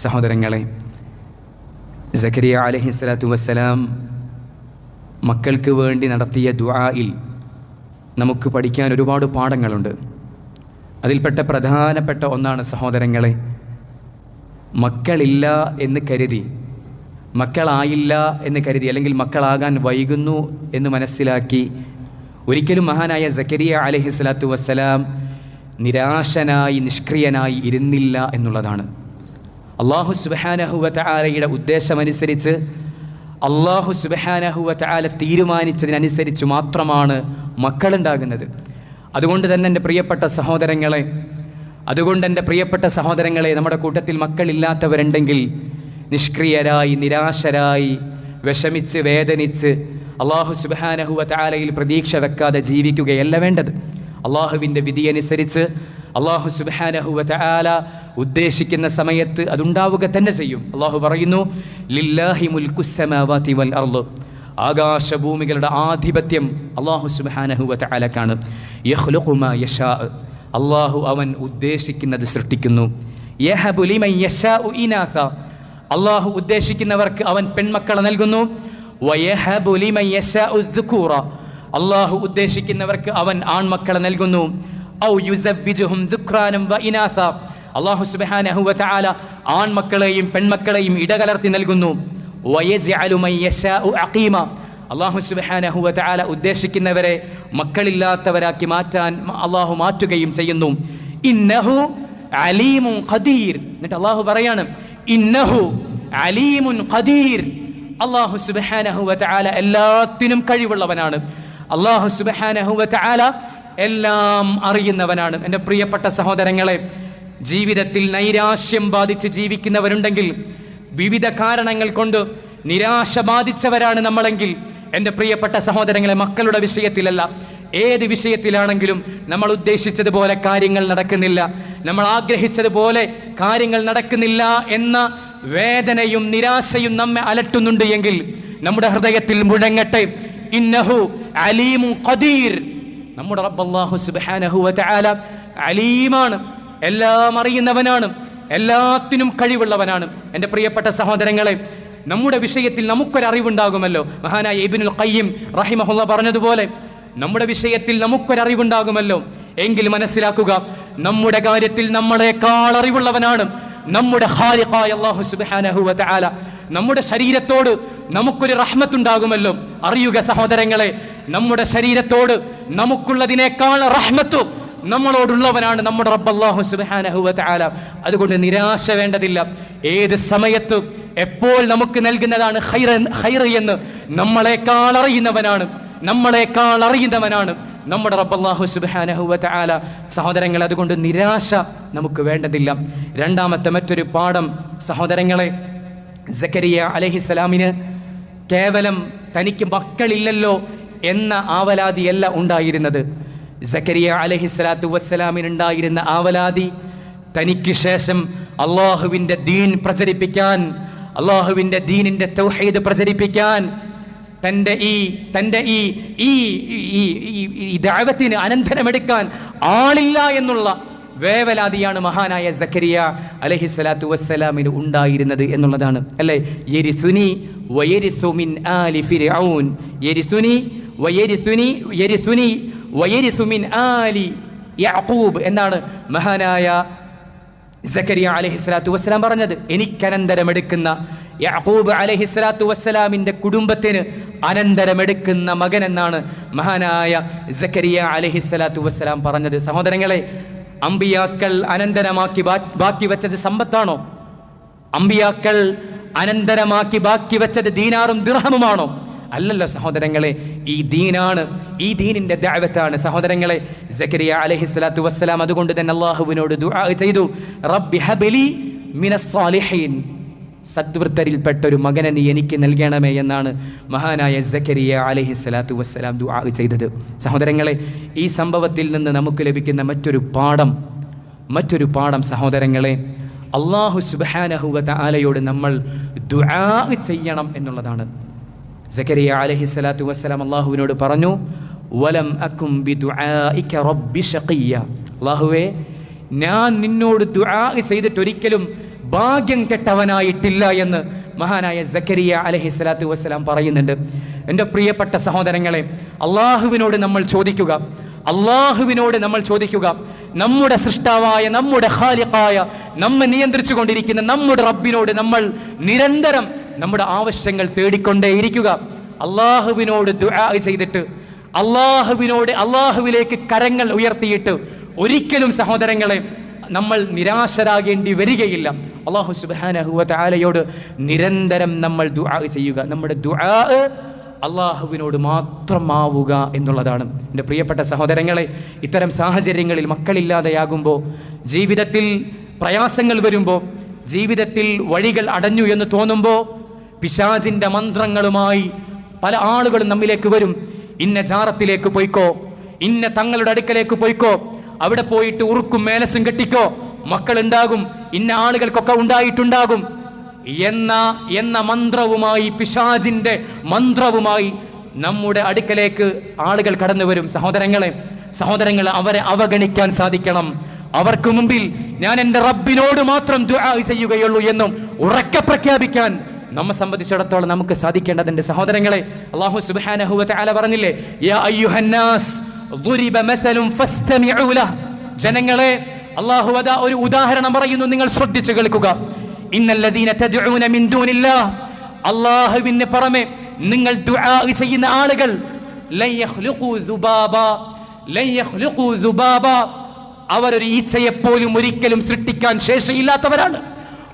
സഹോദരങ്ങളെ സക്കരിയ അലഹി സ്വലാത്തു വസ്സലാം മക്കൾക്ക് വേണ്ടി നടത്തിയ ദുആയിൽ നമുക്ക് പഠിക്കാൻ ഒരുപാട് പാഠങ്ങളുണ്ട്. അതിൽപ്പെട്ട പ്രധാനപ്പെട്ട ഒന്നാണ് സഹോദരങ്ങളെ മക്കളില്ല എന്ന് കരുതി മക്കളായില്ല എന്ന് കരുതി അല്ലെങ്കിൽ മക്കളാകാൻ വൈകുന്നു എന്ന് മനസ്സിലാക്കി ഒരിക്കലും മഹാനായ സക്കരിയ അലഹി സ്വലാത്തു വസ്സലാം നിരാശനായി നിഷ്ക്രിയനായി ഇരുന്നില്ല എന്നുള്ളതാണ്. അള്ളാഹു സുബഹാനഹുവത്ത ആലയുടെ ഉദ്ദേശമനുസരിച്ച് അള്ളാഹു സുബഹാനഹുവത്ത ആല തീരുമാനിച്ചതിനനുസരിച്ച് മാത്രമാണ് മക്കളുണ്ടാകുന്നത്. അതുകൊണ്ട് തന്നെ എന്റെ പ്രിയപ്പെട്ട സഹോദരങ്ങളെ അതുകൊണ്ട് എന്റെ പ്രിയപ്പെട്ട സഹോദരങ്ങളെ നമ്മുടെ കൂട്ടത്തിൽ മക്കളില്ലാത്തവരുണ്ടെങ്കിൽ നിഷ്ക്രിയരായി നിരാശരായി വിഷമിച്ച് വേദനിച്ച് അള്ളാഹു സുബാനഹുവ താലയിൽ പ്രതീക്ഷ വെക്കാതെ ജീവിക്കുകയല്ല വേണ്ടത്. അള്ളാഹുവിന്റെ വിധിയനുസരിച്ച് അള്ളാഹു സുബാനഹുവ ആല ഉദ്ദേശിക്കുന്ന സമയത്ത് അതുണ്ടാവുക തന്നെ ചെയ്യും. അള്ളാഹു പറയുന്നു ലില്ലാഹി മുൽക്കുസമാവാതി വൽ അർൾ ആകാശഭൂമികളുടെ ആധിപത്യം അള്ളാഹു സുബാനഹുവ ആലക്കാണ് യഹ്ലുഖുമ യഷാ അള്ളാഹു അവൻ ഉദ്ദേശിക്കുന്നത് സൃഷ്ടിക്കുന്നു. ഇനാഥ. അള്ളാഹു ഉദ്ദേശിക്കുന്നവർക്ക് അവൻ പെൺമക്കളെ നൽകുന്നു. അള്ളാഹു ഉദ്ദേശിക്കുന്നവർക്ക് അവൻ ആൺമക്കളെ നൽകുന്നു. ഔ യുസവ്വിജുഹും ദുക്രാനം വ ഇനാഥ. അള്ളാഹു സുബ്ഹാനഹു വതആല തആല ആൺമക്കളെയും പെൺമക്കളെയും ഇടകലർത്തി നൽകുന്നു. വയജ്അലു മൻ യശാഉ അഖീമ. അള്ളാഹു സുബ്ഹാനഹു വതആല തആല ഉദ്ദേശിക്കുന്നവരെ മക്കളില്ലാത്തവരാക്കി മാറ്റാൻ അള്ളാഹു മാറ്റുകയും ചെയ്യുന്നു. ഇന്നഹു അലീമുൻ ഖദീർ. എന്നിട്ട് അള്ളാഹു പറയാണ് ഇന്നഹു അലീമുൻ ഖദീർ. അള്ളാഹു സുബ്ഹാനഹു വതആല തആല എല്ലാത്തിനും കഴിവുള്ളവനാണ്. അള്ളാഹു സുബ്ഹാനഹു വതആല തആല എല്ലാം അറിയുന്നവനാണ്. എന്റെ പ്രിയപ്പെട്ട സഹോദരങ്ങളെ ജീവിതത്തിൽ നൈരാശ്യം ബാധിച്ച് ജീവിക്കുന്നവരുണ്ടെങ്കിൽ വിവിധ കാരണങ്ങൾ കൊണ്ട് നിരാശ ബാധിച്ചവരാണ് നമ്മളെങ്കിൽ എന്റെ പ്രിയപ്പെട്ട സഹോദരങ്ങളെ മക്കളുടെ വിഷയത്തിലല്ല ഏത് വിഷയത്തിലാണെങ്കിലും നമ്മൾ ഉദ്ദേശിച്ചതുപോലെ കാര്യങ്ങൾ നടക്കുന്നില്ല. നമ്മൾ ആഗ്രഹിച്ചതുപോലെ കാര്യങ്ങൾ നടക്കുന്നില്ല എന്ന വേദനയും നിരാശയും നമ്മെ അലട്ടുന്നുണ്ട് എങ്കിൽ നമ്മുടെ ഹൃദയത്തിൽ മുഴങ്ങട്ടെ. ഇന്നഹു അലീമു ഖദീർ. നമ്മുടെ റബ്ബല്ലാഹു സുബ്ഹാനഹു വ തആല അലീമാണ്. എല്ലാം അറിയുന്നവനാണ്. എല്ലാത്തിനും കഴിവുള്ളവനാണ്. എന്റെ പ്രിയപ്പെട്ട സഹോദരങ്ങളെ നമ്മുടെ വിഷയത്തിൽ നമുക്കൊരറിവുണ്ടാകുമല്ലോ. മഹാനായ ഇബ്നുൽ ഖയ്യിം റഹിമഹുല്ല പറഞ്ഞതുപോലെ നമ്മുടെ വിഷയത്തിൽ നമുക്കൊരറിവുണ്ടാകുമല്ലോ. എങ്കിൽ മനസ്സിലാക്കുക നമ്മുടെ കാര്യത്തിൽ നമ്മളെക്കാൾ അറിവുള്ളവനാണ് നമ്മുടെ ഖാലിഖായ അല്ലാഹു സുബ്ഹാനഹു വ തആല നമ്മുടെ ശരീരത്തോട് നമുക്കൊരു റഹ്മത്തുണ്ടാകുമല്ലോ. അറിയുക സഹോദരങ്ങളെ നമ്മുടെ ശരീരത്തോട് നമുക്കുള്ളതിനേക്കാൾ റഹ്മത്തു നമ്മളോടുള്ളവനാണ് നമ്മുടെ റബ്ബല്ലാഹു തആല. അതുകൊണ്ട് നിരാശ വേണ്ടതില്ല. ഏത് സമയത്ത് എപ്പോൾ നമുക്ക് നൽകുന്നതാണ് ഹൈറ ഹൈർ എന്ന് നമ്മളെക്കാൾ അറിയുന്നവനാണ്. നമ്മളെക്കാൾ അറിയുന്നവനാണ് നമ്മുടെ റബ്ബല്ലാഹു സുബ്ഹാനഹു വ തആല. സഹോദരങ്ങളെ അതുകൊണ്ട് നിരാശ നമുക്ക് വേണ്ടതില്ല. രണ്ടാമത്തെ മറ്റൊരു പാഠം സഹോദരങ്ങളെ സക്കരിയ അലഹിസ്സലാമിന് കേവലം തനിക്ക് മക്കളില്ലല്ലോ എന്ന ആവലാതിയല്ല ഉണ്ടായിരുന്നത്. സക്കരിയ അലഹിസ്ലാത്തു വസ്സലാമിനുണ്ടായിരുന്ന ആവലാതി തനിക്ക് ശേഷം അള്ളാഹുവിന്റെ ദീൻ പ്രചരിപ്പിക്കാൻ അള്ളാഹുവിന്റെ ദീനിന്റെ തൗഹീദ് പ്രചരിപ്പിക്കാൻ തന്റെ ഈ തന്റെ ഈ ഈ ഈ ദാവത്തിന് അനന്തരമെടുക്കാൻ ആളില്ല എന്നുള്ള വേവലാതിയാണ് മഹാനായ സക്കരിയ അലഹി സ്വലാത്തു വസ്സലാമിന് ഉണ്ടായിരുന്നത് എന്നുള്ളതാണ്. അല്ലേ? യരിസുനി വയരിസു മിൻ ആലി ഫിർഔൻ. യരിസുനി വയരിസുനി യരിസുനി വയരിസു മിൻ ആലി യാക്കൂബ് എന്നാണ് മഹാനായ സക്കരിയ അലഹി സ്വലാത്തു വസ്സലാം പറഞ്ഞത്. എനിക്കനന്തരമെടുക്കുന്ന യാക്കൂബ് അലഹി സ്വലാത്തു വസ്സലാമിന്റെ കുടുംബത്തിന് അനന്തരമെടുക്കുന്ന മകൻ എന്നാണ് മഹാനായ സക്കരിയ അലഹി സ്വലാത്തു വസ്സലാം പറഞ്ഞത്. സഹോദരങ്ങളെ അമ്പിയാക്കൾ അനന്തരമാക്കി ബാക്കി വെച്ചത് സമ്പത്താണോ? അമ്പിയാക്കൾ അനന്തരമാക്കി ബാക്കി വെച്ചത് ദീനാറും ദിർഹമുമാണോ? അല്ലല്ലോ സഹോദരങ്ങളെ ഈ ദീനാണ് ഈ ദീനിന്റെ ദഅവത്താണ് സഹോദരങ്ങളെ സക്കരിയ അലഹി സ്വലാത്തു വസ്സലാം അതുകൊണ്ട് തന്നെ അള്ളാഹുവിനോട് ദുആ ചെയ്തു. റബ്ബി സദ്വൃത്തരിൽപ്പെട്ട ഒരു മകനെ നീ എനിക്ക് നൽകണമേ എന്നാണ് മഹാനായ സക്കരിയ അലഹി സ്വലാത്തു വസ്സലാം ദുആ ചെയ്തത്. സഹോദരങ്ങളെ ഈ സംഭവത്തിൽ നിന്ന് നമുക്ക് ലഭിക്കുന്ന മറ്റൊരു പാഠം മറ്റൊരു പാഠം സഹോദരങ്ങളെ അള്ളാഹു സുബാനഹുവ ആലയോട് നമ്മൾ ദുആ ചെയ്യണം എന്നുള്ളതാണ്. സക്കരിയ അലഹി സ്വലാത്തു വസ്സലാം അള്ളാഹുവിനോട് പറഞ്ഞു വലം അക്കും ബി റബ്ബി ഷഖിയ്യ. അള്ളാഹുവേ ഞാൻ നിന്നോട് ദുആ ചെയ്തിട്ട് ഒരിക്കലും ഭാഗ്യം കെട്ടവനായിട്ടില്ല എന്ന് മഹാനായ സക്കരിയ അലഹി സ്വലാത്തു വസ്സലാം പറയുന്നുണ്ട്. എന്റെ പ്രിയപ്പെട്ട സഹോദരങ്ങളെ അള്ളാഹുവിനോട് നമ്മൾ ചോദിക്കുക. അള്ളാഹുവിനോട് നമ്മൾ ചോദിക്കുക. നമ്മുടെ സൃഷ്ടാവായ നമ്മുടെ ഖാലിഖായ നമ്മെ നിയന്ത്രിച്ചു കൊണ്ടിരിക്കുന്ന നമ്മുടെ റബ്ബിനോട് നമ്മൾ നിരന്തരം നമ്മുടെ ആവശ്യങ്ങൾ തേടിക്കൊണ്ടേയിരിക്കുക അള്ളാഹുവിനോട് ദുആ ചെയ്തിട്ട് അള്ളാഹുവിനോട് അള്ളാഹുവിലേക്ക് കരങ്ങൾ ഉയർത്തിയിട്ട് ഒരിക്കലും സഹോദരങ്ങളെ നമ്മൾ നിരാശരാകേണ്ടി വരികയില്ല. അള്ളാഹു സുബാനഹുവ നിരന്തരം നമ്മൾ ദുആ ചെയ്യുക. നമ്മുടെ ദുആ അള്ളാഹുവിനോട് മാത്രമാവുക എന്നുള്ളതാണ്. എന്റെ പ്രിയപ്പെട്ട സഹോദരങ്ങളെ ഇത്തരം സാഹചര്യങ്ങളിൽ മക്കളില്ലാതെയാകുമ്പോൾ ജീവിതത്തിൽ പ്രയാസങ്ങൾ വരുമ്പോൾ ജീവിതത്തിൽ വഴികൾ അടഞ്ഞു എന്ന് തോന്നുമ്പോൾ പിശാചിന്റെ മന്ത്രങ്ങളുമായി പല ആളുകളും നമ്മിലേക്ക് വരും. ഇന്ന ജാറത്തിലേക്ക് പോയിക്കോ ഇന്ന തങ്ങളുടെ അടുക്കലേക്ക് പോയിക്കോ അവിടെ പോയിട്ട് ഉറുക്കും മേലസും കെട്ടിക്കോ. മക്കളുണ്ടാകും ഇന്ന ആളുകൾക്കൊക്കെ ഉണ്ടായിട്ടുണ്ടാകും. എന്ന എന്ന മന്ത്രവുമായി പിശാജിന്റെ മന്ത്രവുമായി നമ്മുടെ അടുക്കലേക്ക് ആളുകൾ കടന്നു വരും സഹോദരങ്ങളെ. സഹോദരങ്ങൾ അവരെ അവഗണിക്കാൻ സാധിക്കണം. അവർക്ക് മുമ്പിൽ ഞാൻ എന്റെ റബ്ബിനോട് മാത്രം ദുആ ചെയ്യുകയുള്ളൂ എന്നും ഉറക്കെ പ്രഖ്യാപിക്കാൻ നമ്മെ സംബന്ധിച്ചിടത്തോളം നമുക്ക് സാധിക്കേണ്ടതുണ്ട്. സഹോദരങ്ങളെ അള്ളാഹു തആല പറഞ്ഞില്ലേ യാ അയ്യുഹന്നാസ് ജനങ്ങളെ അള്ളാഹു അതാ ഒരു ഉദാഹരണം പറയുന്നു നിങ്ങൾ ശ്രദ്ധിച്ചു കേൾക്കുക. അള്ളാഹുവിന് പുറമെ നിങ്ങൾ ചെയ്യുന്ന ആളുകൾ അവർ അവരൊരു ഈച്ചയെപ്പോലും ഒരിക്കലും സൃഷ്ടിക്കാൻ ശേഷിയില്ലാത്തവരാണ്.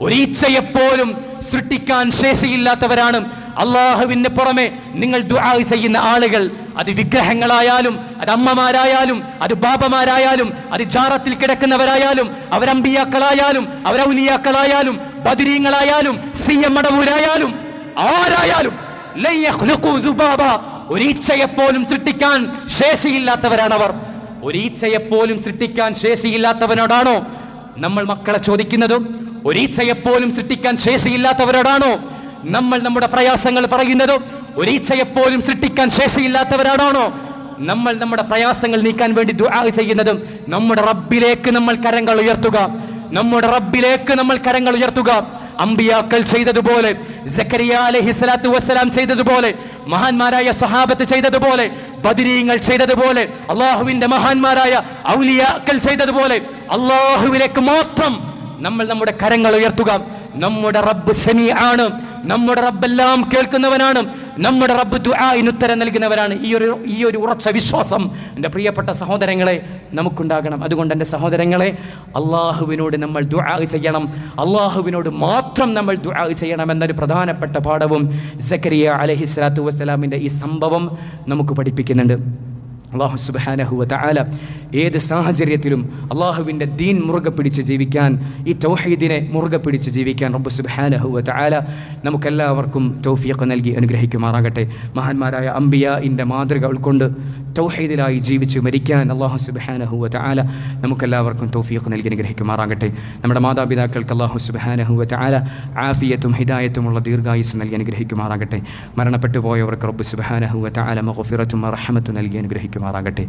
ഒരു ഈച്ചയെപ്പോലും സൃഷ്ടിക്കാൻ ശേഷിയില്ലാത്തവരാണ്. അള്ളാഹുവിന് പുറമെ നിങ്ങൾ ദുആ ചെയ്യുന്ന ആളുകൾ അത് വിഗ്രഹങ്ങളായാലും അത് അമ്മമാരായാലും അത് ബാബമാരായാലും അത് ജാറത്തിൽ കിടക്കുന്നവരായാലും അവരമ്പിയാക്കളായാലും അവരൗലിയാക്കളായാലും ബദിരീങ്ങളായാലും സി എം മടവൂരായാലും ആരായാലും ഒരീച്ചയെപ്പോലും സൃഷ്ടിക്കാൻ ശേഷിയില്ലാത്തവരാണവർ. ഒരു ഒരീച്ചയെപ്പോലും സൃഷ്ടിക്കാൻ ശേഷിയില്ലാത്തവനോടാണോ നമ്മൾ മക്കളെ ചോദിക്കുന്നതും? ഒരീച്ചയെപ്പോലും സൃഷ്ടിക്കാൻ ശേഷിയില്ലാത്തവരോടാണോ നമ്മൾ നമ്മുടെ പ്രയാസങ്ങൾ പറയുന്നതും? ഒരു ഈച്ചയെപ്പോലും സൃഷ്ടിക്കാൻ ശേഷിയില്ലാത്തവരാണോ? നമ്മൾ നമ്മുടെ പ്രയാസങ്ങൾ നീക്കാൻ വേണ്ടി ദുആ ചെയ്യുന്നതും നമ്മുടെ റബ്ബിലേക്ക് നമ്മൾ കരങ്ങൾ ഉയർത്തുക. നമ്മുടെ റബ്ബിലേക്ക് നമ്മൾ കരങ്ങൾ ഉയർത്തുക. അമ്പിയാക്കൾ ചെയ്തതുപോലെ സക്കരിയ അലൈഹി സ്വലാത്തു വസ്സലാം ചെയ്തതുപോലെ മഹാന്മാരായ സഹാബത്ത് ചെയ്തതുപോലെ ബദിരീങ്ങൾ ചെയ്തതുപോലെ അള്ളാഹുവിന്റെ മഹാന്മാരായ ഔലിയാക്കൾ ചെയ്തതുപോലെ അള്ളാഹുവിലേക്ക് മാത്രം നമ്മൾ നമ്മുടെ കരങ്ങൾ ഉയർത്തുക. നമ്മുടെ റബ്ബ് സെമി ആണ്. നമ്മുടെ റബ്ബെല്ലാം കേൾക്കുന്നവനാണ്. നമ്മുടെ റബ്ബ് ദുആഇന് ഉത്തരം നൽകുന്നവരാണ്. ഈ ഒരു ഈ ഒരു ഉറച്ച വിശ്വാസം എന്റെ പ്രിയപ്പെട്ട സഹോദരങ്ങളെ നമുക്കുണ്ടാകണം. അതുകൊണ്ട് എന്റെ സഹോദരങ്ങളെ അള്ളാഹുവിനോട് നമ്മൾ ദുആ ചെയ്യണം. അള്ളാഹുവിനോട് മാത്രം നമ്മൾ ദുആ ചെയ്യണം എന്നൊരു പ്രധാനപ്പെട്ട പാഠവും സക്കരിയ അലഹി സ്വലാത്തു വസ്സലാമിന്റെ ഈ സംഭവം നമുക്ക് പഠിപ്പിക്കുന്നുണ്ട്. അള്ളാഹു സുബാനഹുവ തആല ഏത് സാഹചര്യത്തിലും അള്ളാഹുവിന്റെ ദീൻ മുറുകെ പിടിച്ച് ജീവിക്കാൻ ഈ തൗഹീദിനെ മുറുകെ പിടിച്ച് ജീവിക്കാൻ റബ്ബ് സുബാനഹുവ തആല നമുക്കെല്ലാവർക്കും തൗഫീഖ് നൽകി അനുഗ്രഹിക്കുമാറാകട്ടെ. മഹാന്മാരായ അംബിയ ഇന്റെ മാതൃക ഉൾക്കൊണ്ട് തൗഹീദിലായി ജീവിച്ച് മരിക്കാൻ അള്ളാഹു സുബാനഹുവ തആല നമുക്കെല്ലാവർക്കും തൗഫീഖ് നൽകി അനുഗ്രഹിക്കുമാറാകട്ടെ. നമ്മുടെ മാതാപിതാക്കൾക്ക് അള്ളാഹു സുബാനഹുവ തആല ആഫിയത്തും ഹിദായത്തുമുള്ള ദീർഘായുസ് നൽകി അനുഗ്രഹിക്കുമാറാകട്ടെ. മരണപ്പെട്ടു പോയവർക്ക് റബ്ബ് സുബാനഹുവ തആല മഗ്ഫിറത്തും റഹ്മത്തും നൽകി അനുഗ്രഹിക്കുമാറാകട്ടെ.